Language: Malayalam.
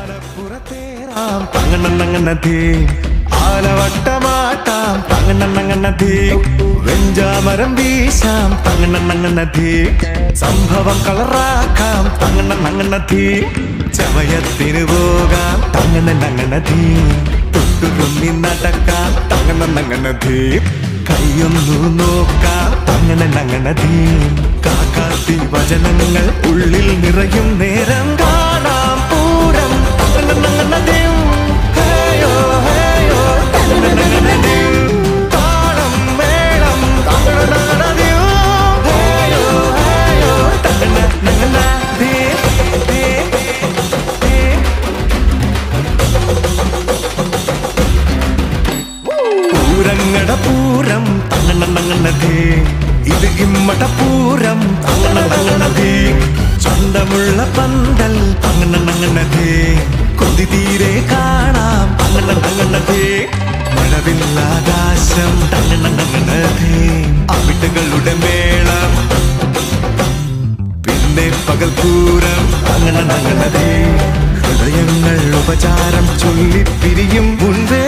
ആലപ്പുറത്തേറാം തങ്ങണ്ണങ്ങണ്ണധീ ആലവട്ടമാട്ടാം തങ്ങണ്ണങ്ങണ്ണധീ വെഞ്ചാമരം വീശാം തങ്ങണ്ണങ്ങണ്ണധീ സംഭവം കളറാക്കാം തങ്ങണ്ണങ്ങണ്ണധീ ചമയത്തിന് പോകാം തങ്ങണ്ണങ്ങണ്ണധീ തൊട്ടുതുമ്മി നടക്കാം. തങ്ങണ്ണങ്ങണ്ണധീ കൈയൊന്നു നോക്കാം. തങ്ങണ്ണങ്ങണ്ണധീ കാക്കാത്തി വചനങ്ങൾ ഉള്ളിൽ തങ്ങണ്ണങ്ങണ്ണതേ ഇത് ഇമ്മട പൂരം തങ്ങണ്ണങ്ങണ്ണതേ ചന്തമുള്ള പന്തൽ തങ്ങണ്ണങ്ങണ്ണതേ കൊതി തീരെ കാണാം തങ്ങണ്ണങ്ങണ്ണതേ മഴവില്ലാകാശം തങ്ങണ്ണങ്ങണ്ണതേ അവിടുകളുടെ മേളം പിന്നെ പകൽപൂരം തങ്ങണ്ണങ്ങണ്ണതേ ഹൃദയങ്ങൾ ഉപചാരം ചൊല്ലിപ്പിരിയും മുൻപേ